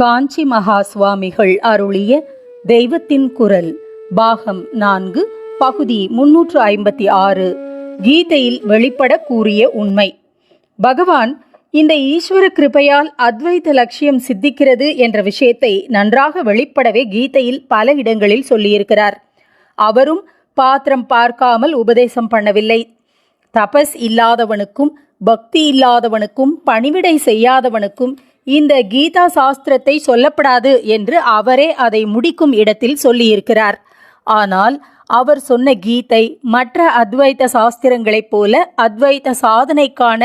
காஞ்சி மகா சுவாமிகள் அருளிய தெய்வத்தின் குரல் பாகம் நான்கு பகுதி முன்னூற்று ஐம்பத்தி ஆறு கீதையில் வெளிப்பட கூறிய உண்மை. பகவான் இந்த ஈஸ்வர கிருபையால் அத்வைத லட்சியம் சித்திக்கிறது என்ற விஷயத்தை நன்றாக வெளிப்படவே கீதையில் பல இடங்களில் சொல்லியிருக்கிறார். அவரும் பாத்திரம் பார்க்காமல் உபதேசம் பண்ணவில்லை. தபஸ் இல்லாதவனுக்கும் பக்தி இல்லாதவனுக்கும் பணிவிடை செய்யாதவனுக்கும் இந்த கீதா சாஸ்திரத்தை சொல்லப்படாது என்று அவரே அதை முடிக்கும் இடத்தில் சொல்லியிருக்கிறார். ஆனால் அவர் சொன்ன கீதை மற்ற அத்வைத சாஸ்திரங்களைப் போல அத்வைத சாதனைக்கான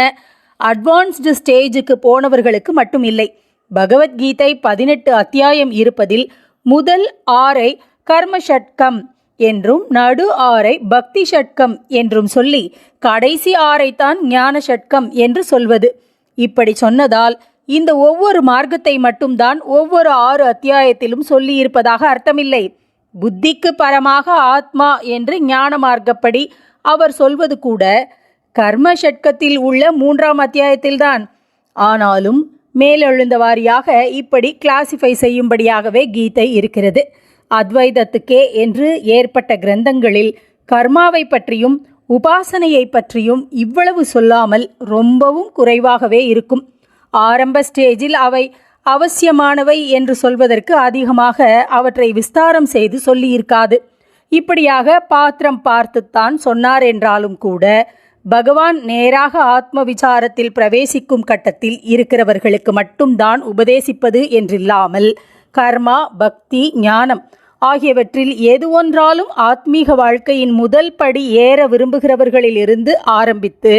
அட்வான்ஸ்டு ஸ்டேஜுக்கு போனவர்களுக்கு மட்டும் இல்லை பகவத்கீதை பதினெட்டு அத்தியாயம் இருப்பதில் முதல் ஆறை கர்ம ஷட்கம் என்றும் நடு ஆறை பக்தி ஷட்கம் என்றும் சொல்லி கடைசி ஆறைத்தான் ஞான ஷட்கம் என்று சொல்வது. இப்படி சொன்னதால் இந்த ஒவ்வொரு மார்க்கத்தை மட்டும்தான் ஒவ்வொரு ஆறு அத்தியாயத்திலும் சொல்லியிருப்பதாக அர்த்தமில்லை. புத்திக்கு பரமாக ஆத்மா என்று ஞான மார்க்கப்படி அவர் சொல்வது கூட கர்ம ஷட்கத்தில் உள்ள மூன்றாம் அத்தியாயத்தில்தான். ஆனாலும் மேலெழுந்த வாரியாக இப்படி கிளாசிஃபை செய்யும்படியாகவே கீதை இருக்கிறது. அத்வைதத்துக்கே என்று ஏற்பட்ட கிரந்தங்களில் கர்மாவை பற்றியும் உபாசனையை பற்றியும் இவ்வளவு சொல்லாமல் ரொம்பவும் குறைவாகவே இருக்கும். ஆரம்ப ஸ்டேஜில் அவை அவசியமானவை என்று சொல்வதற்கு அதிகமாக அவற்றை விஸ்தாரம் செய்து சொல்லியிருக்காது. இப்படியாக பாத்திரம் பார்த்துத்தான் சொன்னார் என்றாலும் கூட பகவான் நேராக ஆத்ம விசாரத்தில் பிரவேசிக்கும் கட்டத்தில் இருக்கிறவர்களுக்கு மட்டும்தான் உபதேசிப்பது என்றில்லாமல் கர்மா பக்தி ஞானம் ஆகியவற்றில் எது ஒன்றாலும் ஆத்மீக வாழ்க்கையின் முதல் படி ஏற விரும்புகிறவர்களிலிருந்து ஆரம்பித்து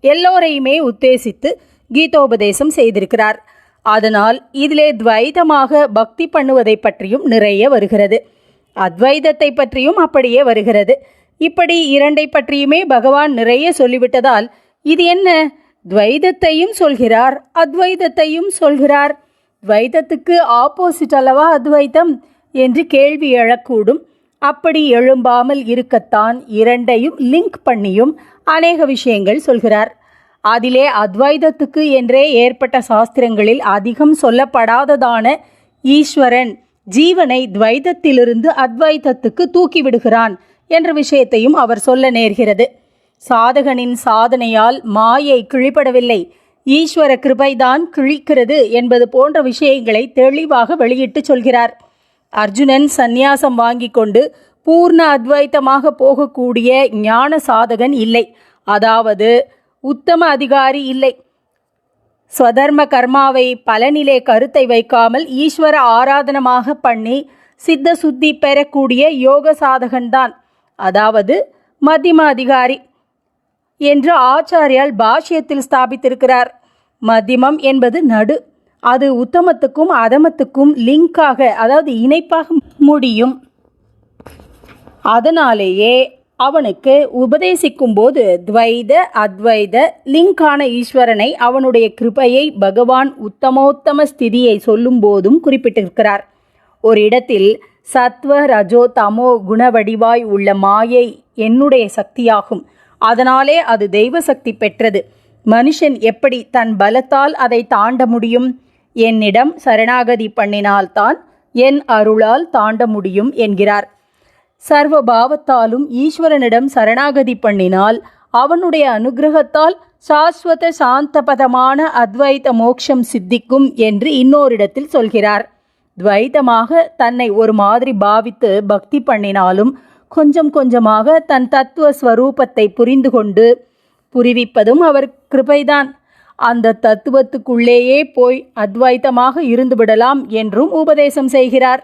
எல்லோரையுமே உத்தேசித்து கீதோபதேசம் செய்திருக்கிறார். அதனால் இதிலே துவைதமாக பக்தி பண்ணுவதை பற்றியும் நிறைய வருகிறது. அத்வைதத்தை பற்றியும் அப்படியே வருகிறது. இப்படி இரண்டை பற்றியுமே பகவான் நிறைய சொல்லிவிட்டதால் இது என்ன? துவைதத்தையும் சொல்கிறார் அத்வைதத்தையும் சொல்கிறார். துவைதத்துக்கு ஆப்போசிட் அல்லவா அத்வைதம்? என்று கேள்வி எழக்கூடும். அப்படி எழும்பாமல் இருக்கத்தான் இரண்டையும் லிங்க் பண்ணியும் அநேக விஷயங்கள் சொல்கிறார். அதிலே அத்வைதத்துக்கு என்றே ஏற்பட்ட சாஸ்திரங்களில் அதிகம் சொல்லப்படாததான ஈஸ்வரன் ஜீவனை துவைதத்திலிருந்து அத்வைதத்துக்கு தூக்கிவிடுகிறான் என்ற விஷயத்தையும் அவர் சொல்ல நேர்கிறது. சாதகனின் சாதனையால் மாயை கிழிப்படவில்லை ஈஸ்வர கிருபைதான் கிழிக்கிறது என்பது போன்ற விஷயங்களை தெளிவாக வெளியிட்டு சொல்கிறார். அர்ஜுனன் சந்நியாசம் வாங்கி கொண்டு பூர்ண அத்வைத்தமாக போகக்கூடிய ஞான சாதகன் இல்லை. அதாவது உத்தம அதிகாரி இல்லை. ஸ்வதர்ம கர்மாவை பலனிலே கருத்தை வைக்காமல் ஈஸ்வர ஆராதனமாக பண்ணி சித்த சுத்தி பெறக்கூடிய யோக சாதகன்தான். அதாவது மத்தியம அதிகாரி என்று ஆச்சாரியால் பாஷ்யத்தில் ஸ்தாபித்திருக்கிறார். மத்தியமம் என்பது நடு. அது உத்தமத்துக்கும் அதமத்துக்கும் லிங்காக அதாவது இணைப்பாக முடியும். அதனாலேயே அவனுக்கு உபதேசிக்கும் போது துவைத அத்வைத லிங்கான ஈஸ்வரனை அவனுடைய கிருபையை பகவான் உத்தமோத்தம ஸ்திதியை சொல்லும் போதும் குறிப்பிட்டிருக்கிறார். ஒரு இடத்தில் சத்வ ரஜோ தமோ குணவடிவாய் உள்ள மாயை என்னுடைய சக்தியாகும். அதனாலே அது தெய்வ சக்தி பெற்றது. மனுஷன் எப்படி தன் பலத்தால் அதை தாண்ட முடியும்? என்னிடம் சரணாகதி பண்ணினால்தான் என் அருளால் தாண்ட முடியும் என்கிறார். சர்வ பாவத்தாலும் ஈஸ்வரனிடம் சரணாகதி பண்ணினால் அவனுடைய அனுகிரகத்தால் சாஸ்வத சாந்தபதமான அத்வைத மோக்ஷம் சித்திக்கும் என்று இன்னோரிடத்தில் சொல்கிறார். துவைதமாக தன்னை ஒரு மாதிரி பாவித்து பக்தி பண்ணினாலும் கொஞ்சம் கொஞ்சமாக தன் தத்துவ ஸ்வரூபத்தை புரிந்து கொண்டு புரிவிப்பதும் அவர் கிருபைதான். அந்த தத்துவத்துக்குள்ளேயே போய் அத்வைத்தமாக இருந்துவிடலாம் என்றும் உபதேசம் செய்கிறார்.